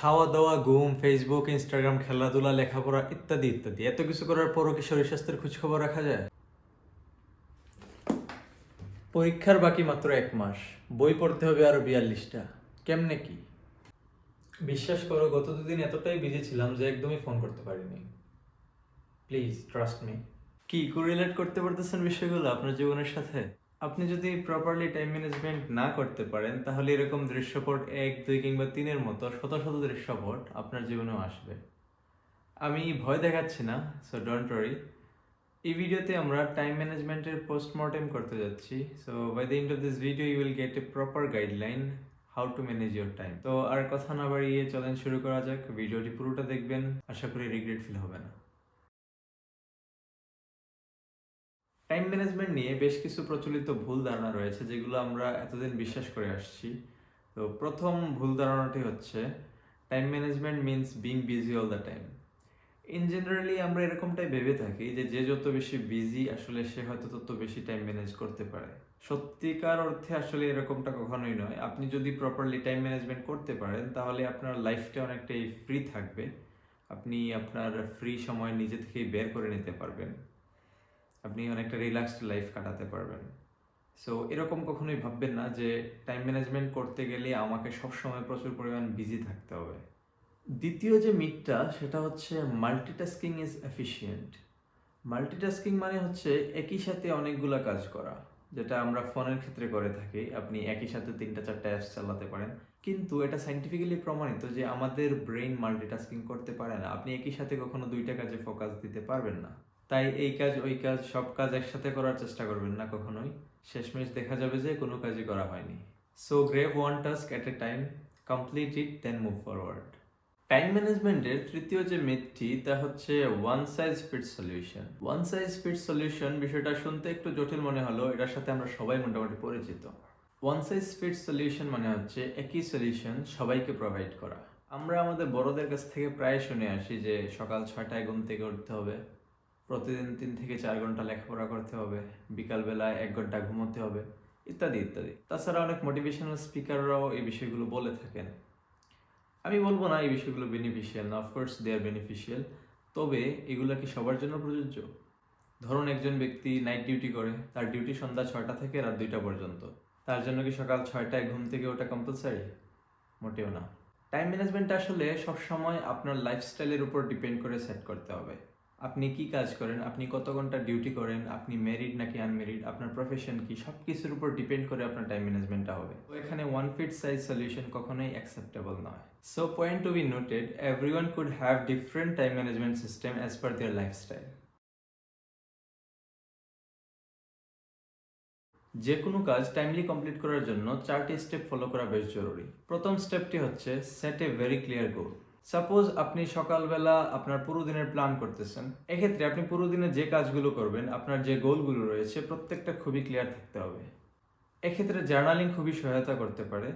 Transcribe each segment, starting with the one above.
খাওয়া দাওয়া ঘুম ফেসবুক ইনস্টাগ্রাম খেলাধুলা, লেখাপড়া ইত্যাদি ইত্যাদি। এত কিছু করার পরও কি শরীর স্বাস্থ্যের খোঁজ খবর রাখা যায়? পরীক্ষার বাকি মাত্র এক মাস। বই পড়তে হবে আরও বিয়াল্লিশটা। কেমনে কি? বিশ্বাস করো, গত দুদিন এতটাই বিজি ছিলাম যে একদমই ফোন করতে পারিনি। প্লিজ ট্রাস্ট মি কি কোরিলেট করতে পারতেছেন বিষয়গুলো আপনার জীবনের সাথে? আপনি যদি প্রপারলি টাইম ম্যানেজমেন্ট না করতে পারেন, তাহলে এরকম দৃশ্যপট এক, দুই কিংবা তিনের মতো শত শত দৃশ্যপট আপনার জীবনেও আসবে। আমি ভয় দেখাচ্ছি না সো ডোন্ট ওয়ারি এই ভিডিওতে আমরা টাইম ম্যানেজমেন্টের পোস্টমর্টেম করতে যাচ্ছি so by the end of this video you will get a proper guideline how to manage your time তো আর কথা না বাড়িয়ে চলেন শুরু করা যাক, ভিডিওটি পুরোটা দেখবেন, আশা করি রিগ্রেট ফিল হবে না। টাইম ম্যানেজমেন্ট নিয়ে বেশ কিছু প্রচলিত ভুল ধারণা রয়েছে, যেগুলো আমরা এতদিন বিশ্বাস করে আসছি। তো প্রথম ভুল ধারণাটি হচ্ছে time management means being busy all the time in generally আমরা এরকমটাই ভেবে থাকি যে যে যত বেশি বিজি আসলে সে হয়তো তত বেশি টাইম ম্যানেজ করতে পারে। সত্যিকার অর্থে আসলে এরকমটা কখনোই নয়। আপনি যদি প্রপারলি টাইম ম্যানেজমেন্ট করতে পারেন, তাহলে আপনার লাইফটা অনেকটাই ফ্রি থাকবে। আপনি আপনার ফ্রি সময় নিজে থেকেই বের করে নিতে পারবেন। আপনি অনেকটা রিল্যাক্সড লাইফ কাটাতে পারবেন। সো এরকম কখনোই ভাববেন না যে টাইম ম্যানেজমেন্ট করতে গেলে আমাকে সবসময় প্রচুর পরিমাণ বিজি থাকতে হবে। দ্বিতীয় যে মিথটা সেটা হচ্ছে মাল্টিটাস্কিং ইজ এফিশিয়েন্ট মাল্টিটাস্কিং মানে হচ্ছে একই সাথে অনেকগুলা কাজ করা, যেটা আমরা ফোনের ক্ষেত্রে করে থাকি। আপনি একই সাথে তিনটা, চারটা অ্যাপস চালাতে পারেন। কিন্তু এটা সাইন্টিফিক্যালি প্রমাণিত যে, আমাদের ব্রেন মাল্টিটাস্কিং করতে পারে না। আপনি একই সাথে কখনো দুইটা কাজে ফোকাস দিতে পারবেন না। তাই এই কাজ, ওই কাজ, সব কাজ একসাথে করার চেষ্টা করবেন না কখনোই। শেষমেশ দেখা যাবে যে কোনো কাজই করা হয়নি। So grab one task at a time complete it then move forward time ম্যানেজমেন্টের তৃতীয় যে মিথটি তা হচ্ছে one size fit solution one size fit solution বিষয়টা শুনতে একটু জটিল মনে হলো, এটার সাথে আমরা সবাই মোটামুটি পরিচিত। ওয়ান সাইজ ফিট সলিউশন মানে হচ্ছে একই সলিউশন সবাইকে প্রোভাইড করা। আমরা আমাদের বড়দের কাছ থেকে প্রায় শুনে আসি যে সকাল ছয়টায় ঘুম থেকে উঠতে হবে। প্রতিদিন তিন থেকে চার ঘণ্টা লেখাপড়া করতে হবে, বিকালবেলায় এক ঘণ্টা ঘুমোতে হবে, ইত্যাদি ইত্যাদি। তাছাড়া অনেক মোটিভেশনাল স্পিকাররাও এই বিষয়গুলো বলে থাকেন। আমি বলব না এই বিষয়গুলো বেনিফিশিয়াল না অফকোর্স দে আর বেনিফিশিয়াল তবে এগুলো কি সবার জন্য প্রযোজ্য? ধরুন একজন ব্যক্তি নাইট ডিউটি করে, তার ডিউটি সন্ধ্যা ছয়টা থেকে রাত দুইটা পর্যন্ত। তার জন্য কি সকাল ছয়টায় ঘুম থেকে ওটা কম্পালসারি মোটেও না। টাইম ম্যানেজমেন্ট আসলে সবসময় আপনার লাইফস্টাইলের উপর ডিপেন্ড করে সেট করতে হবে। আপনি কি কাজ করেন? আপনি কত ঘণ্টা ডিউটি করেন? আপনি মেরিড নাকি আনমেরিড আপনার প্রফেশন কি? সব কিছুর উপর ডিপেন্ড করে আপনার টাইম ম্যানেজমেন্টটা হবে। তো এখানে ওয়ান ফিট সাইজ সলিউশন কখনোই অ্যাকসেপ্টেবল নয়। So point to be noted everyone could have different time management system as per their lifestyle যে কোনো কাজ টাইমলি কমপ্লিট করার জন্য চারটি স্টেপ ফলো করা বেশ জরুরি। প্রথম স্টেপটি হচ্ছে set a very clear goal suppose আপনি সকালবেলা আপনার পুরো দিনের প্ল্যান করতেছেন। এক্ষেত্রে আপনি পুরো দিনে যে কাজগুলো করবেন, আপনার যে গোলগুলো রয়েছে, প্রত্যেকটা খুবই ক্লিয়ার থাকতে হবে। এক্ষেত্রে জার্নালিং খুবই সহায়তা করতে পারে।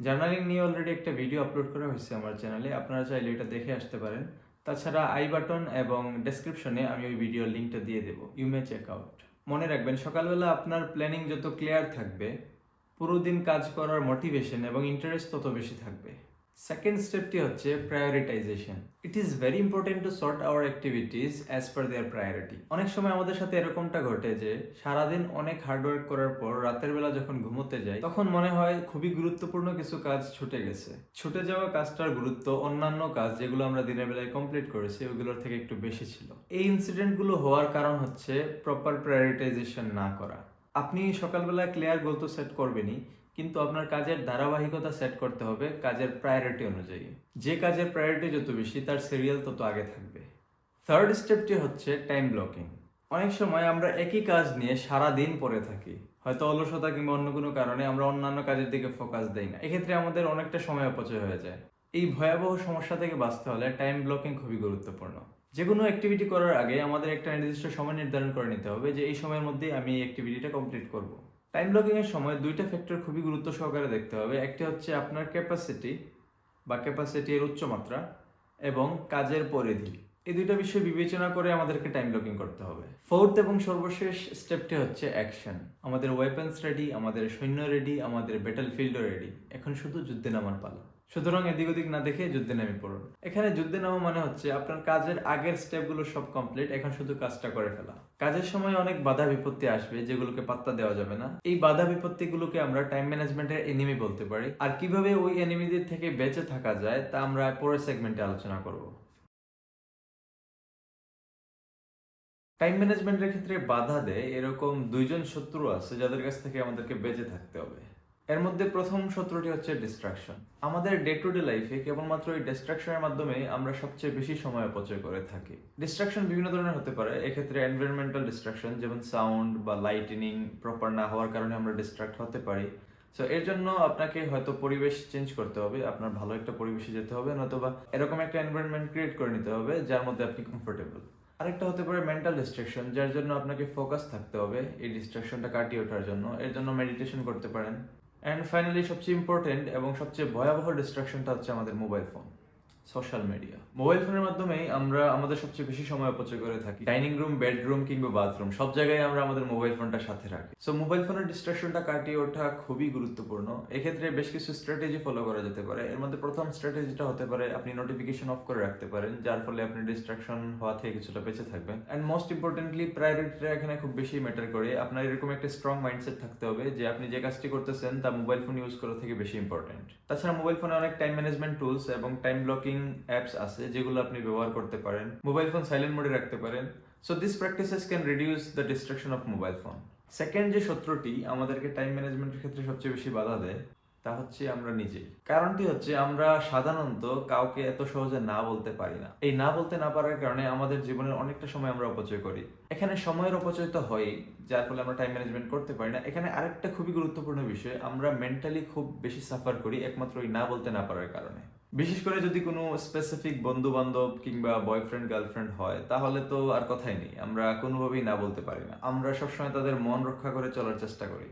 জার্নালিং নিয়ে অলরেডি একটা ভিডিও আপলোড করা হয়েছে আমার চ্যানেলে আপনারা চাইলে এটা দেখে আসতে পারেন। তাছাড়া আই বাটন এবং ডেসক্রিপশনে আমি ওই ভিডিওর লিঙ্কটা দিয়ে দেবো। ইউ মে চেক আউট মনে রাখবেন, সকালবেলা আপনার প্ল্যানিং যত ক্লিয়ার থাকবে পুরো দিন কাজ করার মোটিভেশন এবং ইন্টারেস্ট তত বেশি থাকবে। সেকেন্ড স্টেপটি হচ্ছে prioritization it is very important to sort our activities as per their priority অনেক সময় আমাদের সাথে এরকমটা ঘটে যে, সারাদিন অনেক হার্ডওয়ার্ক করার পর রাতের বেলা যখন ঘুমোতে যাই, তখন মনে হয় খুবই গুরুত্বপূর্ণ কিছু কাজ ছুটে গেছে। ছুটে যাওয়া কাজটার গুরুত্ব অন্যান্য কাজ যেগুলো আমরা দিনের বেলায় কমপ্লিট করেছি, ওগুলোর থেকে একটু বেশি ছিল। এই ইনসিডেন্টগুলো হওয়ার কারণ হচ্ছে প্রপার প্রায়োরিটাইজেশন না করা। আপনি সকালবেলা ক্লিয়ার গোল তো সেট করবেনই কিন্তু আপনার কাজের ধারাবাহিকতা সেট করতে হবে কাজের প্রায়োরিটি অনুযায়ী। যে কাজের প্রায়োরিটি যত বেশি, তার সিরিয়াল তত আগে থাকবে। থার্ড স্টেপটি হচ্ছে টাইম ব্লকিং অনেক সময় আমরা একই কাজ নিয়ে সারা দিন পড়ে থাকি। হয়তো অলসতা কিংবা অন্য কোনো কারণে আমরা অন্যান্য কাজের দিকে ফোকাস দেই না। এক্ষেত্রে আমাদের অনেকটা সময় অপচয় হয়ে যায়। এই ভয়াবহ সমস্যা থেকে বাঁচতে হলে টাইম ব্লকিং খুবই গুরুত্বপূর্ণ। যে কোনো অ্যাক্টিভিটি করার আগে আমাদের একটা নির্দিষ্ট সময় নির্ধারণ করে নিতে হবে যে এই সময়ের মধ্যে আমি এই অ্যাক্টিভিটিটা কমপ্লিট করব। টাইম ব্লকিং এর সময় দুইটা ফ্যাক্টর খুবই গুরুত্ব সহকারে দেখতে হবে। একটি হচ্ছে আপনার ক্যাপাসিটি বা ক্যাপাসিটি এর উচ্চমাত্রা এবং কাজের পরিধি। এই দুইটা বিষয় বিবেচনা করে আমাদেরকে টাইম ব্লকিং করতে হবে। ফোর্থ এবং সর্বশেষ স্টেপটি হচ্ছে অ্যাকশন আমাদের ওয়েপন্স রেডি আমাদের সৈন্য রেডি আমাদের ব্যাটেল ফিল্ডও রেডি এখন শুধু যুদ্ধে নামার পালা। সুতরাং এদিক ওদিক না দেখে যুদ্ধে নেমে পড়ুন। এখানে যুদ্ধে নামা মানে হচ্ছে আপনার কাজের আগের স্টেপগুলো সব কমপ্লিট এখন শুধু কাজটা করে ফেলা। কাজের সময় অনেক বাধা বিপত্তি আসবে যেগুলোকে পাত্তা দেওয়া যাবে না। এই বাধা বিপত্তিগুলোকে আমরা টাইম ম্যানেজমেন্টের এনিমি বলতে পারি। আর কীভাবে ওই এনিমিদের থেকে বেঁচে থাকা যায় তা আমরা পরের সেগমেন্টে আলোচনা করব। টাইম ম্যানেজমেন্টের ক্ষেত্রে বাধা দেয় এরকম দুইজন শত্রু আছে যাদের কাছ থেকে আমাদেরকে বেঁচে থাকতে হবে। এর মধ্যে প্রথম শত্রুটি হচ্ছে ডিস্ট্রাকশন আমাদের ডে টু ডে লাইফে কেবলমাত্র এই ডিস্ট্রাকশনের মাধ্যমে আমরা সবচেয়ে বেশি সময় অপচয় করে থাকি। ডিস্ট্রাকশন বিভিন্ন ধরনের হতে পারে, এক্ষেত্রে এনভায়রনমেন্টাল ডিস্ট্রাকশন যেমন সাউন্ড বা লাইটেনিং প্রপার না হওয়ার কারণে আমরা ডিস্ট্রাক্ট হতে পারি। সো এর জন্য আপনাকে হয়তো পরিবেশ চেঞ্জ করতে হবে, আপনার ভালো একটা পরিবেশে যেতে হবে, নতুবা এরকম একটা এনভায়রনমেন্ট ক্রিয়েট করে নিতে হবে, যার মধ্যে আপনি কমফোর্টেবল আরেকটা হতে পারে মেন্টাল ডিস্ট্রাকশন যার জন্য আপনাকে ফোকাস থাকতে হবে, এই ডিস্ট্রাকশনটা কাটিয়ে ওঠার জন্য। এর জন্য মেডিটেশন করতে পারেন। অ্যান্ড ফাইনালি সবচেয়ে ইম্পর্টেন্ট এবং সবচেয়ে ভয়াবহ ডিস্ট্রাকশনটা হচ্ছে আমাদের mobile phone social media mobile ফোনের মাধ্যমেই আমরা আমাদের সবচেয়ে বেশি সময় অপচয় করে থাকি। ডাইনিং রুম বেডরুম কিংবা বাথরুম সব জায়গায় আমরা আমাদের মোবাইল ফোনটা সাথে রাখি। সো মোবাইল ফোনের ডিস্ট্রাকশনটা কাটিয়ে ওঠা খুবই গুরুত্বপূর্ণ। এক্ষেত্রে বেশ কিছু স্ট্র্যাটেজি ফলো করা যেতে পারে। এর মধ্যে প্রথম স্ট্র্যাটেজিটা হতে পারে আপনি নোটিফিকেশন অফ করে রাখতে পারেন, যার ফলে আপনি ডিস্ট্রাকশন হওয়া থেকে কিছুটা বেঁচে থাকবেন। অ্যান্ড মোস্ট ইম্পর্টেন্টলি প্রায়োরিটিটা এখানে খুব বেশি ম্যাটার করে। আপনার এরকম একটা স্ট্রং মাইন্ডসেট থাকতে হবে যে, আপনি যে কাজটি করতেছেন, তা মোবাইল ফোন ইউজ করা থেকে বেশি ইম্পর্টেন্ট তাছাড়া মোবাইল ফোনে অনেক টাইম ম্যানেজমেন্ট টুলস এবং টাইম ব্লকিং অ্যাপস আছে যেগুলো আপনি ব্যবহার করতে পারেন মোবাইল ফোন সাইলেন্ট মোডে রাখতে পারেন। So this practices can reduce the distraction of mobile phone second যে সূত্রটি আমাদেরকে টাইম ম্যানেজমেন্টের ক্ষেত্রে সবচেয়ে বেশি বাধা দেয়, তা হচ্ছে আমরা নিজেই কারণটি হচ্ছে আমরা সাধারণত কাউকে এত সহজে না বলতে পারি না। এই না বলতে না পারার কারণে আমাদের জীবনের অনেকটা সময় আমরা অপচয় করি। এখানে সময়ের অপচয় তো হয়ই, যার ফলে আমরা টাইম ম্যানেজমেন্ট করতে পারি না। এখানে আরেকটা খুবই গুরুত্বপূর্ণ বিষয়, আমরা মেন্টালি খুব বেশি সাফার করি একমাত্র এই না বলতে না পারার কারণে। বিশেষ করে যদি কোনো স্পেসিফিক বন্ধু বান্ধব কিংবা বয়ফ্রেন্ড গার্লফ্রেন্ড হয়, তাহলে তো আর কথাই নেই। আমরা কোনোভাবেই না বলতে পারি না। আমরা সবসময় তাদের মন রক্ষা করে চলার চেষ্টা করি।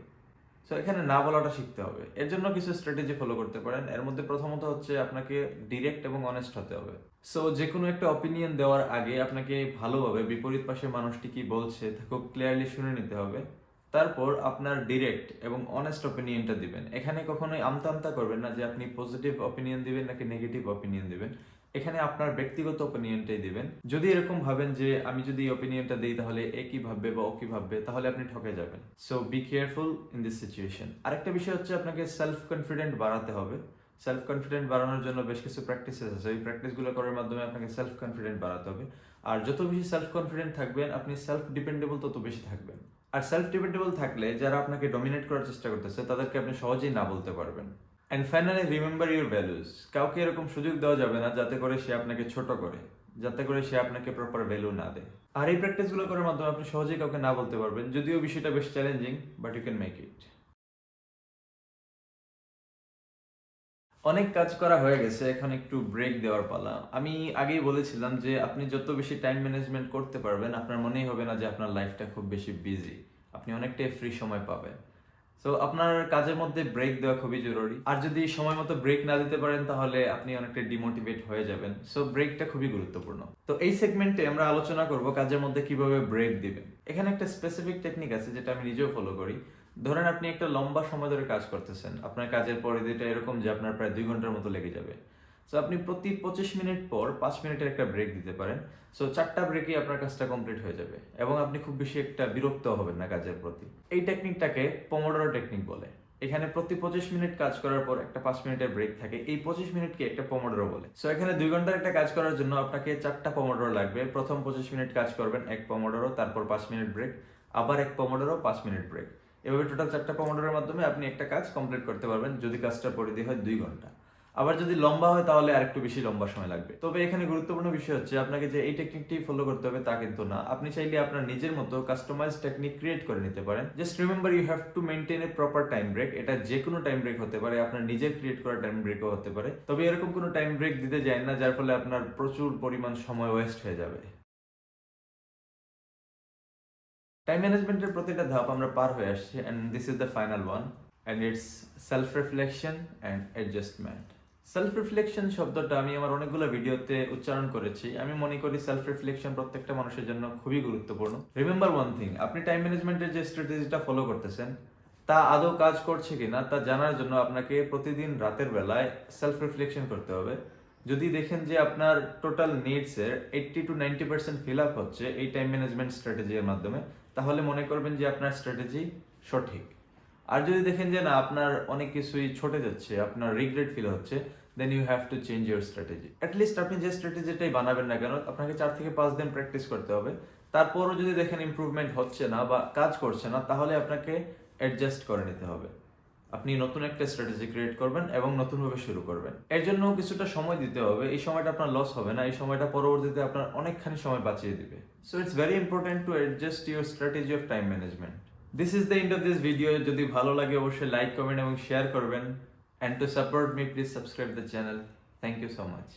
সো এখানে না বলাটা শিখতে হবে। এর জন্য কিছু স্ট্র্যাটেজি ফলো করতে পারেন। এর মধ্যে প্রথমত হচ্ছে আপনাকে ডিরেক্ট এবং অনেস্ট হতে হবে। সো যে কোনো একটা অপিনিয়ন দেওয়ার আগে আপনাকে ভালোভাবে বিপরীত পাশে মানুষটি কি বলছে তা খুব ক্লিয়ারলি শুনে নিতে হবে। তারপর আপনার ডিরেক্ট এবং অনেস্ট অপিনিয়নটা দিবেন। এখানে কখনোই আমতা আমতা করবেন না যে আপনি পজিটিভ অপিনিয়ন দিবেন নাকি নেগেটিভ অপিনিয়ন দিবেন। এখানে আপনার ব্যক্তিগত অপিনিয়নটাই দিবেন। যদি এরকম ভাবেন যে আমি যদি অপিনিয়নটা দিই তাহলে এ কি ভাববে বা ও কি ভাববে, তাহলে আপনি ঠকে যাবেন। So be careful in this situation আরেকটা বিষয় হচ্ছে আপনাকে সেলফ কনফিডেন্ট বাড়াতে হবে। সেলফ কনফিডেন্ট বাড়ানোর জন্য বেশ কিছু প্র্যাকটিসেস আছে। এই প্র্যাকটিসগুলো করার মাধ্যমে আপনাকে সেলফ কনফিডেন্ট বাড়াতে হবে। আর যত বেশি সেলফ কনফিডেন্ট থাকবেন, আপনি সেলফ ডিপেন্ডেবল তত বেশি থাকবেন। আর সেলফ ডিপেন্ডেবল থাকলে যারা আপনাকে ডমিনেট করার চেষ্টা করতেছে, তাদেরকে আপনি সহজেই না বলতে পারবেন। And finally remember your values কাউকে এরকম সুযোগ দেওয়া যাবে না যাতে করে সে আপনাকে ছোট করে, যাতে করে সে আপনাকে প্রপার ভ্যালু না দেয়। আর এই প্র্যাকটিসগুলো করার মাধ্যমে আপনি সহজেই কাউকে না বলতে পারবেন, যদিও বিষয়টা বেশ challenging but you can make it অনেক কাজ করা হয়ে গেছে, এখন একটু ব্রেক দেওয়ার পালা। আমি আগেই বলেছিলাম যে, আপনি যত বেশি টাইম ম্যানেজমেন্ট করতে পারবেন, আপনার মনেই হবে না যে আপনার লাইফটা খুব বেশি বিজি আপনি অনেকটাই ফ্রি সময় পাবেন। সো আপনার কাজের মধ্যে ব্রেক দেওয়া খুবই জরুরি। আর যদি সময় মতো ব্রেক না দিতে পারেন, তাহলে আপনি অনেকটা ডিমোটিভেট হয়ে যাবেন। সো ব্রেকটা খুবই গুরুত্বপূর্ণ। তো এই সেগমেন্টে আমরা আলোচনা করব কাজের মধ্যে কীভাবে ব্রেক দিবেন। এখানে একটা স্পেসিফিক টেকনিক আছে, যেটা আমি নিজেও ফলো করি। ধরেন আপনি একটা লম্বা সময় ধরে কাজ করতেছেন। আপনার কাজের পরিধিটা এরকম যে আপনার প্রায় দুই ঘণ্টার মতো লেগে যাবে। সো আপনি প্রতি পঁচিশ মিনিট পর পাঁচ মিনিটের একটা ব্রেক দিতে পারেন। সো চারটা ব্রেকেই আপনার কাজটা কমপ্লিট হয়ে যাবে এবং আপনি খুব বেশি একটা বিরক্ত হবেন না কাজের প্রতি। এই টেকনিকটাকে পমোডোরো টেকনিক বলে। এখানে প্রতি পঁচিশ মিনিট কাজ করার পর একটা পাঁচ মিনিটের ব্রেক থাকে। এই পঁচিশ মিনিটকে একটা পমোডোরো বলে। সো এখানে দুই ঘণ্টার একটা কাজ করার জন্য আপনাকে চারটা পমোডোরো লাগবে। প্রথম পঁচিশ মিনিট কাজ করবেন এক পমোডোরো তারপর পাঁচ মিনিট ব্রেক আবার এক পমোডোরো পাঁচ মিনিট ব্রেক এভাবে টোটাল চারটা পমোডোরের মাধ্যমে আপনি একটা কাজ কমপ্লিট করতে পারবেন, যদি কাজটার পরিধি হয় দুই ঘণ্টা। আবার যদি লম্বা হয় তাহলে আরেকটু বেশি লম্বা সময় লাগবে। তবে এখানে গুরুত্বপূর্ণ বিষয় হচ্ছে, আপনাকে যে এই টেকনিকটি ফলো করতে হবে তা কিন্তু না। আপনি চাইলে আপনার নিজের মতো কাস্টমাইজ টেকনিক ক্রিয়েট করে নিতে পারেন। Just remember you have to maintain a proper time break এটা যে কোনো টাইম ব্রেক হতে পারে, আপনার নিজের ক্রিয়েট করা টাইম ব্রেকও হতে পারে। তবে এরকম কোনো টাইম ব্রেক দিতে যায় না, যার ফলে আপনার প্রচুর পরিমাণ সময় ওয়েস্ট হয়ে যাবে। টাইম ম্যানেজমেন্টের প্রতিটা ধাপ আমরা পার হয়ে আসছি and this is the final one and it's self reflection and adjustment self reflection শব্দটা আমি আমার অনেকগুলো ভিডিওতে উচ্চারণ করেছি। আমি মনে করি সেলফ রিফ্লেকশন প্রত্যেকটা মানুষের জন্য খুবই গুরুত্বপূর্ণ। রিমেম্বার ওয়ান থিং আপনি টাইম ম্যানেজমেন্টের যে স্ট্র্যাটেজিটা ফলো করতেছেন, তা আদৌ কাজ করছে কিনা, তা জানার জন্য আপনাকে প্রতিদিন রাতের বেলায় সেলফ রিফ্লেকশন করতে হবে। যদি দেখেন যে আপনার total নিডসের eighty to ninety percent fill up হচ্ছে এই টাইম ম্যানেজমেন্ট স্ট্র্যাটেজির মাধ্যমে তাহলে মনে করবেন যে আপনার স্ট্র্যাটেজি সঠিক। আর যদি দেখেন যে না, আপনার অনেক কিছুই ছটে যাচ্ছে, আপনার রিগ্রেট ফিল হচ্ছে then you have to change your strategy at least আপনি যে স্ট্র্যাটেজিটাই বানাবেন না কেন, আপনাকে চার থেকে পাঁচ দিন প্র্যাকটিস করতে হবে। তারপরও যদি দেখেন ইম্প্রুভমেন্ট হচ্ছে না বা কাজ করছে না, তাহলে আপনাকে অ্যাডজাস্ট করে নিতে হবে। আপনি নতুন একটা স্ট্র্যাটেজি ক্রিয়েট করবেন এবং নতুনভাবে শুরু করবেন। এর জন্য কিছুটা সময় দিতে হবে। এই সময়টা আপনার লস হবে না। এই সময়টা পরবর্তীতে আপনার অনেকখানি সময় বাঁচিয়ে দিবে। So it's very important to adjust your strategy of time management this is the end of this video যদি ভালো লাগে, অবশ্যই লাইক কমেন্ট এবং শেয়ার করবেন। And to support me please subscribe the channel thank you so much